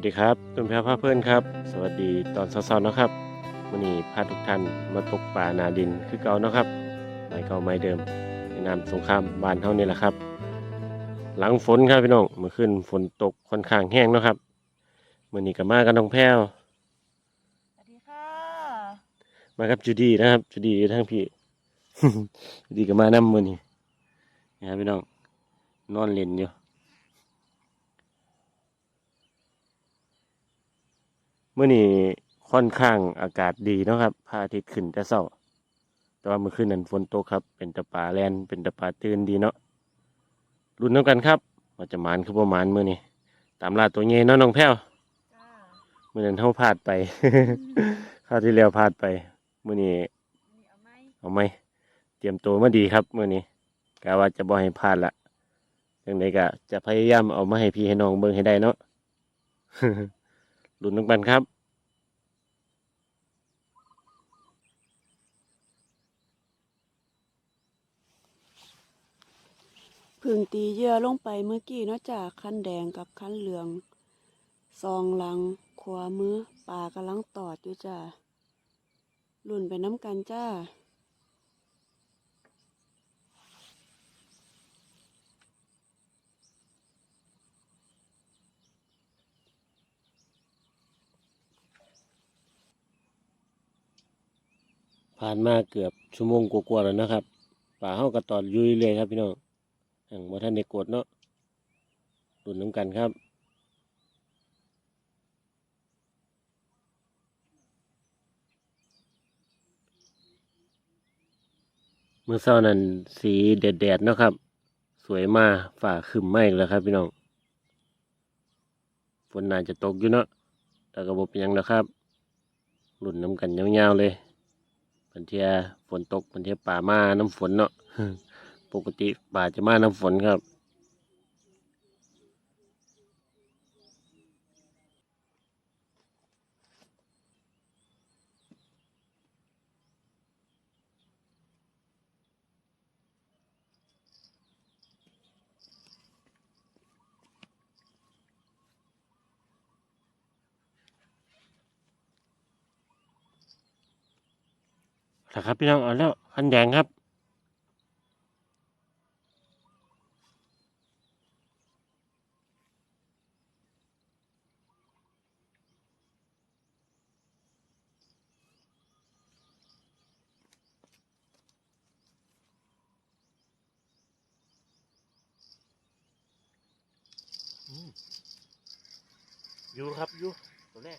วัสดีครับตุนแพรพาเพื่อนครับ สวัสดีตอนเช้าๆนะครับวันนี้พาทุกท่านมาตกป่านาดินคือเก่านะครับไม่เก่าไม่เดิมในนามสงครามบ้านเท่านี้แหละครับ หลังฝนครับพี่น้องเมื่อคืนฝนตกค่อนข้างแห้งเนาะครับมื่อนี้ก็มากันน้องแพ้วสวัสดีค่ะมากับจูดี้นะครับจูดี้อยู่ทั้งพี่จูดี้ก็มานำมื่อนี้นะครับพี่น้องนอนเล่นอยู่ มื่อนี้ค่อนข้างอากาศดีเนาะครับพระอาทิตย์ขึ้นแต่เช้า แต่ว่าเมื่อคืนนั้นฝนตกครับ เป็นตะปาแลนเป็นตะปาตื่นดีเนาะรุ่นน้ำกันครับว่าจะหมานคือประมาณมื่อนี้ตามลาตัวเงี้ยเนาะน้องแพ้วจ้าเมื่อนั้นเท่าพลาดไปคราวที่แล้วพลาดไปมื่อนี้นี่เอาไหมเอาไหมเตรียมตัวมาดีครับมื่อนี้กะว่าจะบ่ให้พลาดละยังไงก็จะพยายามเอามาให้พี่ให้น้องเบิ่งให้ได้เนาะ รุ่นน้ำกันครับ พึ่งตีเยื่อลงไปเมื่อกี้เนอกจากคันแดงกับคันเหลืองซองหลังขวามือปลากำลังตอดอยู่จ้าหลุนไปน้ำกันจ้า ผ่านมาเกือบชั่วโมงกว่าๆแล้วนะครับ ป่าเฮากระตอดยุยเลยครับพี่น้องแห่งบ่ท่านได้กดเนาะรุ่นน้ำกันครับเมื่อเช้านั้นสีแดดๆเนาะครับ สวยมากฝ่าคึมมาอีกแล้วครับพี่น้องฝนน่าจะตกอยู่เนาะแต่ก็บ่เป็นหยังแล้วครับรุ่นน้ำกันยาวๆเลย บางเทียฝนตกบางเทียป่ามาน้ำฝนเนาะปกติป่าจะมาน้ำฝนครับ นะครับพี่น้องเอาแล้วคันแดงครับอยู่ครับอยู่ตัวแรก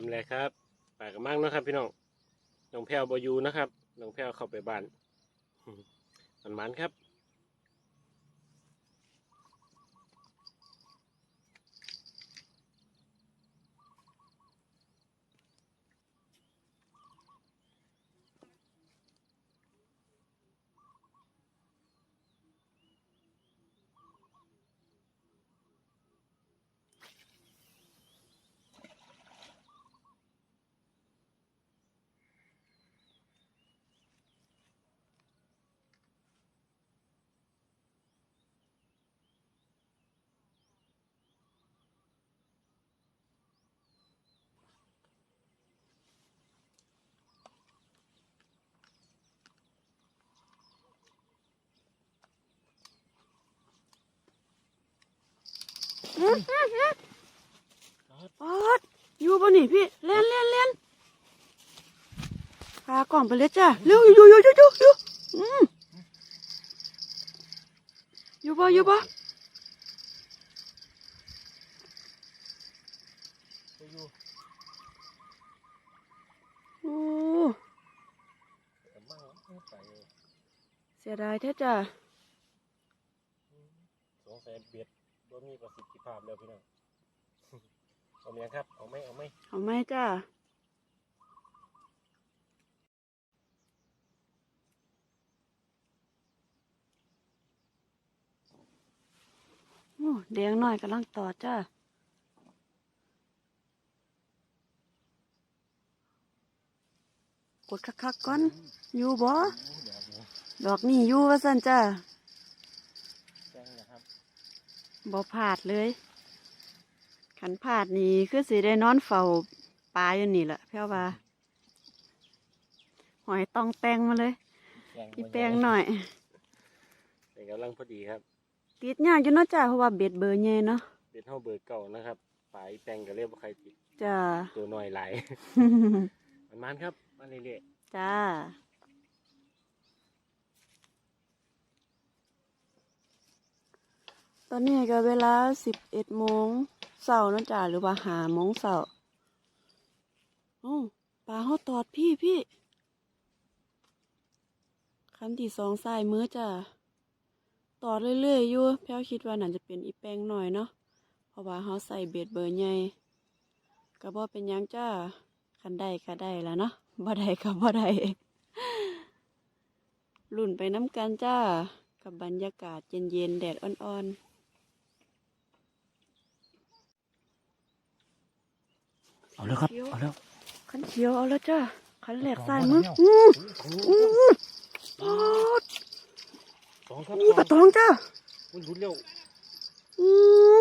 มเลยครับปากกระมังนะครับ พี่น้องน้องแพรวบอยูนะครับน้องแพ่วเข้าไปบ้านมันมันๆครับ ปอดอยู่บ่นี่พี่เล่นเล่นเล่นพากล่องไปเลยจ้าเร็วอยู่อยู่อยู่อยู่อยู่อืมอยู่บ่อยู่บ่โอ้เสียดายแท้จ้าสงสัยเบียด มีประสิทธิภาพแล้วพี่น้องเอาไหมครับ เอาไหมเอาไหมเอาไหมจ้าโอ้แดงหน่อยกำลังตอดจ้ากดคักๆก่อน อยู่บ่ดอกนี่อยู่ว่าสั่นจ้าแจ้งนะครับ บ่พลาดเลย ขันพลาดนี่คือสิได้นอนเฝ้าปลาอยู่นี่แหละเพียวว่าหอยต้องแป้งมาเลยพี่แป้งหน่อยเป็นกำลังพอดีครับ ติดยากอยู่เนาะจ้าเพราะว่าเบ็ดเบอร์ใหญ่เนาะเป็นเท่าเบอร์เก่านะครับปลายแปลงก็เรียกว่าใครติดจ้าตัวน้อยหลายมันมันครับมาเรื่อยจ้า ตอนนี้ก็เวลาสิบเอ็ดโมงเสาร์นะจ้าหรือว่าหาโมงเสาร์โอ้ปลาเขาตอดพี่พี่คันที่สองสายมือจ้าตอดเรื่อยๆอยู่แพ้วคิดว่าน่าจะเป็นอีแป้งหน่อยเนาะเพราะว่าเขาใส่เบ็ดเบอร์ใหญ่ก็บ่เป็นยังจ้าคันได้ก็ได้แล้วเนาะบ่ได้ก็บ่ได้ลุ่นไปน้ำกันจ้ากับบรรยากาศเย็นๆแดดอ่อนๆ เอาแล้วครับ เอาแล้วขันเขียวเอาแล้วจ้าขันแหลกสายมือเอาอื้อโอ้อื้อปอดสองครับอู้ปลาตองจ้ามันรุดเร็วอื้อ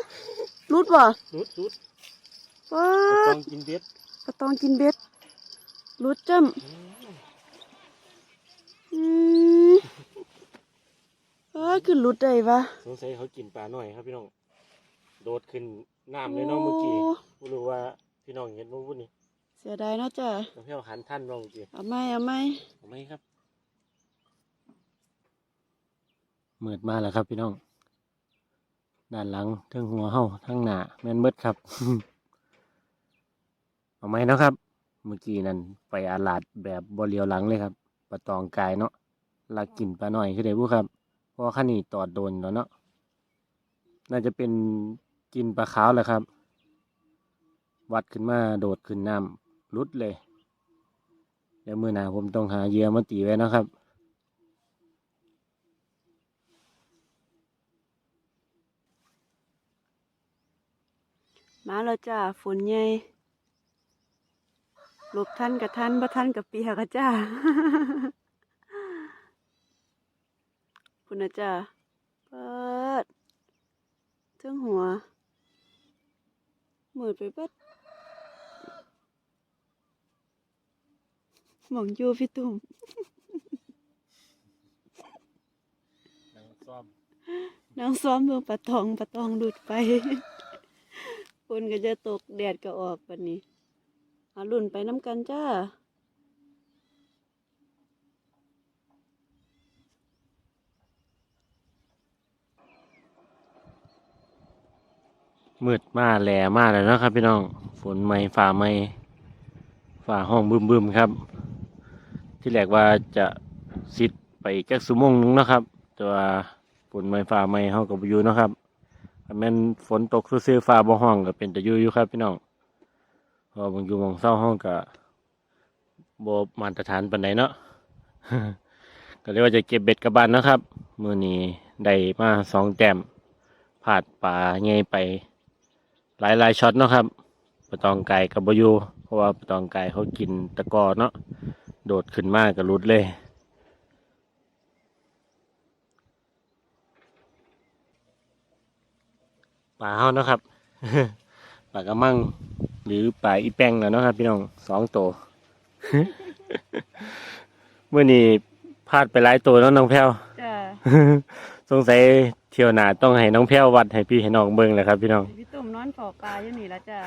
รุดว่ะรุดรุดปาต้ดองกินเบ็ดปลาตองกินเบ็ดรุดจ้ำอืมเอ้ยคือรุดได้ปะสงสัยเขากินปลาหน่อยครับพี่น้องโดดขึ้นน้ำเลยเน้องเมื่อกี้โไม่รู้ว่า พี่น้องเห็นมั้งวุ้นนี่เสียดายเนาะจ้าน้องเพี้ยวหันท่านน้องเมื่อกี้เอาไหมเอาไหมเอาไหมครับมืดมาแล้วครับ พี่น้อง ด้านหลังเทั้งหัวเห่าทั้งหน้าแม่นมืดครับ เอาไหมเนาะครับ เมื่อกี้นั่นไปอาลาดแบบบเลียวหลังเลยครับปลาตองกายเนาะลักกินปลาหน่อยคือได้บุครับเพราะว่าข้านี่ตอดโดนแล้วเนาะน่าจะเป็นกินปลาขาวแหละครับ วัดขึ้นมาโดดขึ้นน้ำรุดเลย เดี๋ยวมือหนาผมต้องหาเหยื่อมาตีไว้นะครับมาแล้วจ้าฝนใหญ่หลบทันกับทันบ่ทันกับเปียกอะจ้าคุณนะจ้าเปิดเทิงหัวมืดไปเบิด หมองอยู่พี่ตุ่มนั่งซ่อมนางซ้อมเมืองปะตองปะตองหลุดไปฝนก็จะตกแดดก็ออกวันนี้เอาลุ่นไปน้ำกันจ้ามืดมาแหล่มาแล้วเนาะครับพี่น้อง ฝนไม่ฝ่าไม่ฝ่าห้องบึมบึมๆครับ ที่แรกว่าจะสิดไปอีกแค่สุโมงหนึงนะครับแต่ว่าฝนไม่ฝ่าไม่เฮากับอยู่นะครับแม่นฝนตกซื่อฟ้าบ่ห้องก็เป็นแต่อยู่อยู่ครับพี่น้องพอบางอยู่มองเศร้าห้องก็บ่มาตรฐานปานใดเนาะก็เรียกว่าจะเก็บเบ็ดกลับบ้านนะครับมื้อนี้ได้มาสองแต้มผาดปลาใหญ่ไป หลายหลายช็อตเนาะครับปตองไก่กับบอยูเพราะว่าปตองไก่เขากินตะกอเนาะ โดดขึ้นมากกับรุดเลยปลาเฮาเนาะครับปลากระมัง หรือปลาอีแป้งแล้วเนาะครับ พี่น้องสองตัวเมื่อนี้พลาดไปหลายตัวแล้วน้องแพ้วจ้าสงสัยเที่ยวหน้าต้องให้น้องแพ้ววัดให้พี่ให้น้องเบิ่งแหละครับ พี่น้อง พี่ตุ่มนอนฝ่อปลาอยู่นี่ละจ้า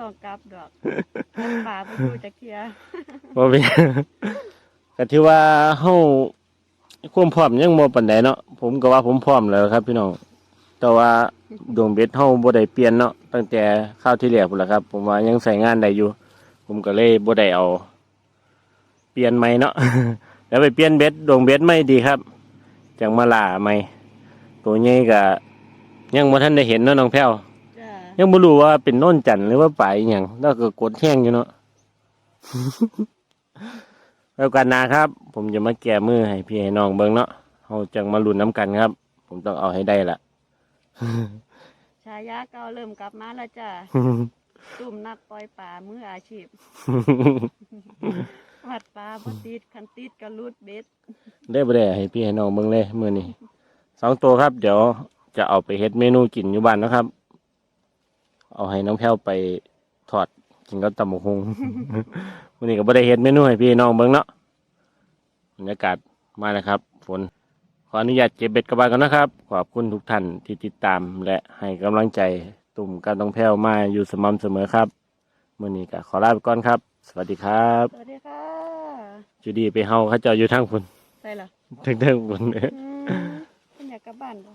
ต้องกลับดอกปลาไปดูจักเทียบ่เป็นก็ถือว่าเฮาความพร้อมยังบ่ปานใดเนาะผมก็ว่าผมพร้อมแล้วครับ พี่น้องแต่ว่าดวงเบ็ดเฮาบ่ได้เปลี่ยนเนาะตั้งแต่คราวที่แล้วพุ่นล่ะครับ ผมว่ายังใช้งานได้อยู่ ผมก็เลยบ่ได้เอา เปลี่ยนใหม่เนาะแล้วไปเปลี่ยนเบ็ดดวงเบ็ดใหม่ดีครับจังมาล่าใหม่ตัวใหญ่ก็ยังบ่ทันได้เห็นเนาะน้องแพ้วจ้า ยังไม่รู้ว่าเป็นโน่นจันทร์หรือว่าปลายอหย่างแล้วก็กดแห้งอยู่เนาะแล้วกันนะครับ ผมจะมาแก้มือให้พี่ให้น้องเบิ่งเนาะเราจังมาลุ้นน้ำกันครับ ผมต้องเอาให้ได้ละายาเก่าเริ่มกลับมาแล้วจ้ะตุ่มนักปล่อยปลามืออาชีพวัดปลาบ่ติดคันติดก็รูดเบ็ดได้บ่ได้ให้พี่ให้น้องเบิ่งเลย มื้อนี้สองตัวครับ เดี๋ยวจะเอาไปเฮ็ดเมนูกินอยู่บ้านนะครับ เอาให้น้องแพ้วไปทอดกินกับตำบักหุ่งมื้อนี้ก็บ่ได้เฮ็ดเมนูให้พี่น้องเบิ่งเนาะบรรยากาศมาแล้วครับ ฝนขออนุญาตเก็บเบ็ดกลับบ้านกันนะครับ ขอบคุณทุกท่านที่ติดตามและให้กำลังใจตุ่มกับน้องแพ้วมาอยู่สม่ำเสมอครับมื้อนี้ก็ขอลาไปก่อนครับ สวัสดีครับสวัสดีค่ะจูดีไปเฮาเขาเจ้าอยู่ทางพุ่นใส่ล่ะทางทางพุ่นอืมเป็นอยากกลับบ้านบ่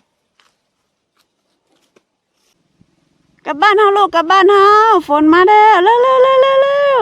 กลับบ้านเฮาลูกกลับบ้านเฮาฝนมาแล้วเร็วเร็วเร็วเร็วเร็ว